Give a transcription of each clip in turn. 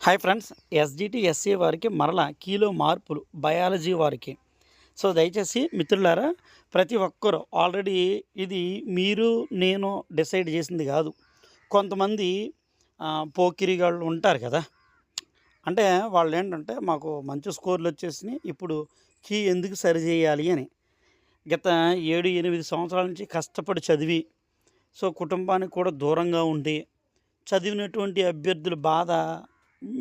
Hi friends SGT SC వారికి మరల కీలో మార్పులు బయాలజీ వారికి. సో దయచేసి మిత్రులారా ప్రతి ఒక్కరు ఆల్రెడీ ఇది మీరు నేను డిసైడ్ చేసింది కాదు. కొంతమంది పోకిరి పోకిరిగాళ్ళు ఉంటారు కదా. అంటే వాళ్ళు ఏంటంటే మాకు మంచి స్కోర్లు వచ్చేసినాయి ఇప్పుడు కీ ఎందుకు సరి చేయాలి అని. గత ఏడు ఎనిమిది సంవత్సరాల నుంచి కష్టపడి చదివి సో కుటుంబానికి కూడా దూరంగా ఉండి చదివినటువంటి అభ్యర్థుల బాధ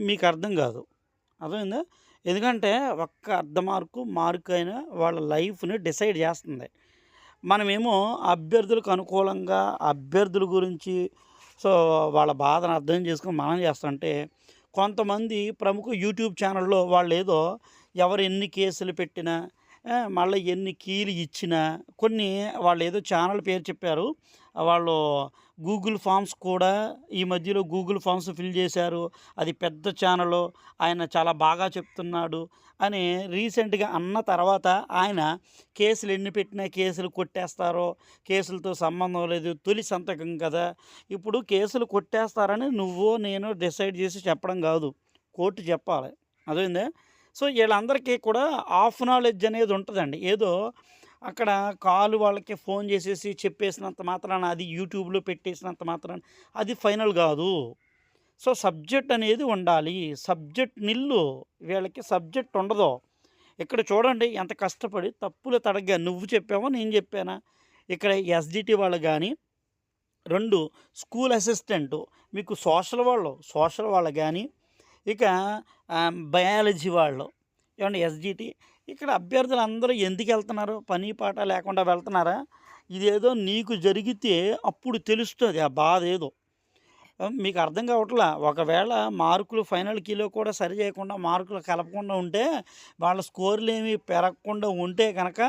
మీకు అర్థం కాదు. అర్థమైందా? ఎందుకంటే ఒక్క అర్ధ మార్కు మార్కు అయినా వాళ్ళ లైఫ్ని డిసైడ్ చేస్తుంది. మనమేమో అభ్యర్థులకు అనుకూలంగా అభ్యర్థుల గురించి సో వాళ్ళ బాధను అర్థం చేసుకుని మనం చేస్తుంటే కొంతమంది ప్రముఖ యూట్యూబ్ ఛానల్లో వాళ్ళు ఏదో ఎవరు ఎన్ని కేసులు పెట్టినా మళ్ళీ ఎన్ని కీలు ఇచ్చినా కొన్ని వాళ్ళు ఏదో ఛానల్ పేరు చెప్పారు. వాళ్ళు గూగుల్ ఫామ్స్ కూడా ఈ మధ్యలో గూగుల్ ఫామ్స్ ఫిల్ చేశారు. అది పెద్ద ఛానల్ ఆయన చాలా బాగా చెప్తున్నాడు అని రీసెంట్గా అన్న తర్వాత ఆయన కేసులు ఎన్ని పెట్టినా కేసులు కొట్టేస్తారో కేసులతో సంబంధం లేదు తొలి సంతకం కదా. ఇప్పుడు కేసులు కొట్టేస్తారని నువ్వు నేను డిసైడ్ చేసి చెప్పడం కాదు. కోర్టు చెప్పాలి. అదేందే సో వీళ్ళందరికీ కూడా ఆఫ్ నాలెడ్జ్ అనేది ఉంటుందండి. ఏదో అక్కడ కాలు వాళ్ళకి ఫోన్ చేసేసి చెప్పేసినంత మాత్రాన అది యూట్యూబ్లో పెట్టేసినంత మాత్రాన అది ఫైనల్ కాదు. సో సబ్జెక్ట్ అనేది ఉండాలి. సబ్జెక్ట్ నిల్లు వీళ్ళకి సబ్జెక్ట్ ఉండదు. ఇక్కడ చూడండి ఎంత కష్టపడి తప్పులు తడగ్గా నువ్వు చెప్పావో నేను చెప్పానా? ఇక్కడ ఎస్డిటి వాళ్ళు కానీ రెండు స్కూల్ అసిస్టెంట్ మీకు సోషల్ వాళ్ళు సోషల్ వాళ్ళు కానీ ఇక బయాలజీ వాళ్ళు ఏమంటే ఎస్జిటి ఇక్కడ అభ్యర్థులు అందరూ ఎందుకు వెళ్తున్నారు? పని పాట లేకుండా వెళ్తున్నారా? ఇదేదో నీకు జరిగితే అప్పుడు తెలుస్తుంది. ఆ బాధ ఏదో. మీకు అర్థం కావట్లా? ఒకవేళ మార్కులు ఫైనల్ కీలో కూడా సరి చేయకుండా మార్కులు కలపకుండా ఉంటే వాళ్ళ స్కోర్లు ఏమి పెరగకుండా ఉంటే కనుక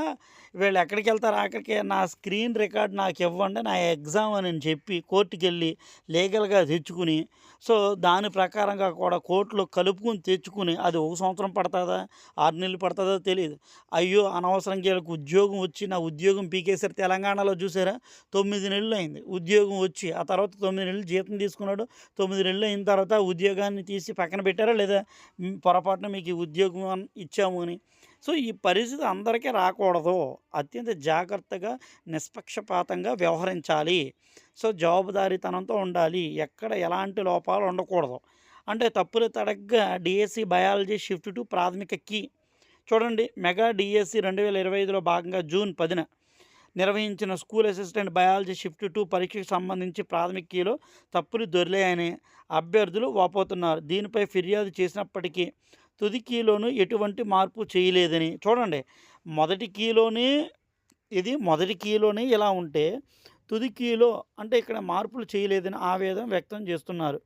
వీళ్ళు ఎక్కడికి వెళ్తారు? అక్కడికి నా స్క్రీన్ రికార్డ్ నాకు ఇవ్వండి నా ఎగ్జామ్ అని చెప్పి కోర్టుకి వెళ్ళి లీగల్గా తెచ్చుకుని సో దాని ప్రకారంగా కూడా కోర్టులో కలుపుకుని తెచ్చుకుని అది ఒక సంవత్సరం పడుతుందా? ఆరు నెలలు పడుతుందో తెలియదు అయ్యో అనవసరంగా వీళ్ళకి ఉద్యోగం వచ్చి నా ఉద్యోగం పీకేసారు తెలంగాణలో చూసారా? తొమ్మిది నెలలు అయింది ఉద్యోగం వచ్చి ఆ తర్వాత తొమ్మిది నెలలు జీతం తీసుకున్నాడు తొమ్మిది నెలలు అయిన తర్వాత ఉద్యోగాన్ని తీసి పక్కన పెట్టారా? లేదా పొరపాటున మీకు ఉద్యోగం ఇచ్చాము అని. సో ఈ పరిస్థితి అందరికీ రాకూడదు. అత్యంత జాగ్రత్తగా నిష్పక్షపాతంగా వ్యవహరించాలి. సో జవాబుదారీతనంతో ఉండాలి. ఎక్కడ ఎలాంటి లోపాలు ఉండకూడదు. అంటే తప్పులు తడగ్గా డిఎస్సి బయాలజీ షిఫ్ట్ టు ప్రాథమిక కీ. చూడండి మెగా డిఎస్సి రెండు వేల ఇరవై ఐదులో భాగంగా జూన్ పదిన నిర్వహించిన school assistant biology shift two పరీక్షకు సంబంధించి ప్రాథమిక కీలో తప్పులు దొరిలాయని అభ్యర్థులు వాపోతున్నారు. దీనిపై ఫిర్యాదు చేసినప్పటికీ తుది కీలోను ఎటువంటి మార్పు చేయలేదని చూడండి. మొదటి కీలోనే ఇది మొదటి కీలోనే ఇలా ఉంటే తుది కీలో అంటే ఇక్కడ మార్పులు చేయలేదని ఆవేదన వ్యక్తం చేస్తున్నారు.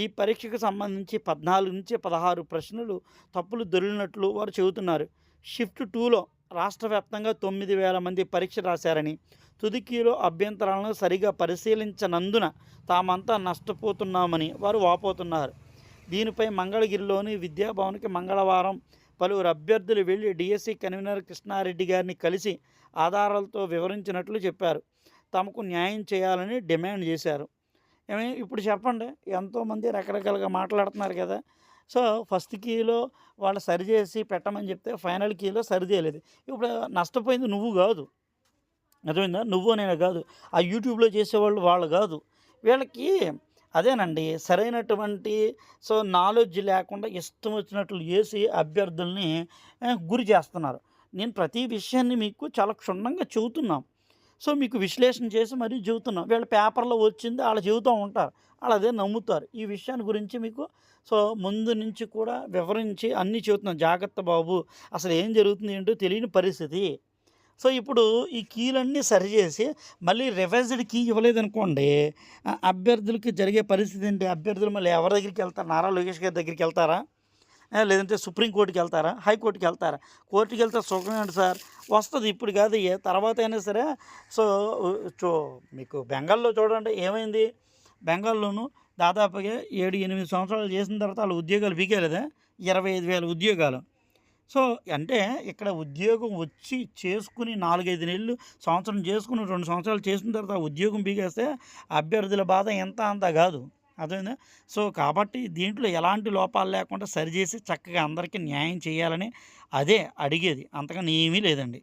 ఈ పరీక్షకు సంబంధించి పద్నాలుగు నుంచి పదహారు ప్రశ్నలు తప్పులు దొరికినట్లు వారు చెబుతున్నారు. షిఫ్ట్ టూలో రాష్ట్ర వ్యాప్తంగా తొమ్మిది వేల మంది పరీక్ష రాశారని తుదికీలో అభ్యంతరాలను సరిగా పరిశీలించనందున తామంతా నష్టపోతున్నామని వారు వాపోతున్నారు. దీనిపై మంగళగిరిలోని విద్యాభవన్కి మంగళవారం పలువురు అభ్యర్థులు వెళ్ళి డిఎస్సి కన్వీనర్ కృష్ణారెడ్డి గారిని కలిసి ఆధారాలతో వివరించినట్లు చెప్పారు. తమకు న్యాయం చేయాలని డిమాండ్ చేశారు. ఇప్పుడు చెప్పండి. ఎంతోమంది రకరకాలుగా మాట్లాడుతున్నారు కదా. సో ఫస్ట్ కీలో వాళ్ళు సరి చేసి పెట్టమని చెప్తే ఫైనల్ కీలో సరి చేయలేదు. ఇప్పుడు నష్టపోయింది నువ్వు కాదు. అర్థమైందా? నువ్వు నేను కాదు. ఆ యూట్యూబ్లో చేసేవాళ్ళు వాళ్ళు కాదు. వీళ్ళకి అదేనండి సరైనటువంటి సో నాలెడ్జ్ లేకుండా ఇష్టం వచ్చినట్లు చేసి అభ్యర్థుల్ని గురి చేస్తున్నారు. నేను ప్రతి విషయాన్ని మీకు చాలా క్షుణ్ణంగా చెబుతున్నాం. సో మీకు విశ్లేషణ చేసి మరీ చెబుతున్నాం. వీళ్ళ పేపర్లో వచ్చింది వాళ్ళ చెబుతూ ఉంటారు. వాళ్ళు అదే నమ్ముతారు. ఈ విషయాన్ని గురించి మీకు సో ముందు నుంచి కూడా వివరించి అన్నీ చెబుతున్నాం. జాగ్రత్త బాబు. అసలు ఏం జరుగుతుంది ఏంటో తెలియని పరిస్థితి. సో ఇప్పుడు ఈ కీలన్నీ సరిచేసి మళ్ళీ రివైజ్డ్ కీ ఇవ్వలేదనుకోండి అభ్యర్థులకి జరిగే పరిస్థితి ఏంటి? అభ్యర్థులు మళ్ళీ ఎవరి దగ్గరికి వెళ్తారు? నారా లోకేష్ గారి దగ్గరికి వెళ్తారా? లేదంటే సుప్రీంకోర్టుకి వెళ్తారా? హైకోర్టుకి వెళ్తారా? కోర్టుకి వెళ్తే సుఖమేంటి సార్? వస్తుంది ఇప్పుడు కాదు ఏ తర్వాత అయినా సరే సో చూ మీకు బెంగాల్లో చూడండి ఏమైంది? బెంగాల్లోనూ దాదాపుగా ఏడు ఎనిమిది సంవత్సరాలు చేసిన తర్వాత వాళ్ళు ఉద్యోగాలు పీకేలేదా? ఇరవై ఐదు వేల ఉద్యోగాలు. సో అంటే ఇక్కడ ఉద్యోగం వచ్చి చేసుకుని నాలుగైదు నెలలు సంవత్సరం చేసుకుని రెండు సంవత్సరాలు చేసిన తర్వాత ఉద్యోగం పీకేస్తే అభ్యర్థుల బాధ ఎంత అంత కాదు. అదేనా సో కాబట్టి దీంట్లో ఎలాంటి లోపాలు లేకుండా సరిచేసి చక్కగా అందరికీ న్యాయం చేయాలని అదే అడిగేది. అంతకన్నా ఏమీ లేదండి.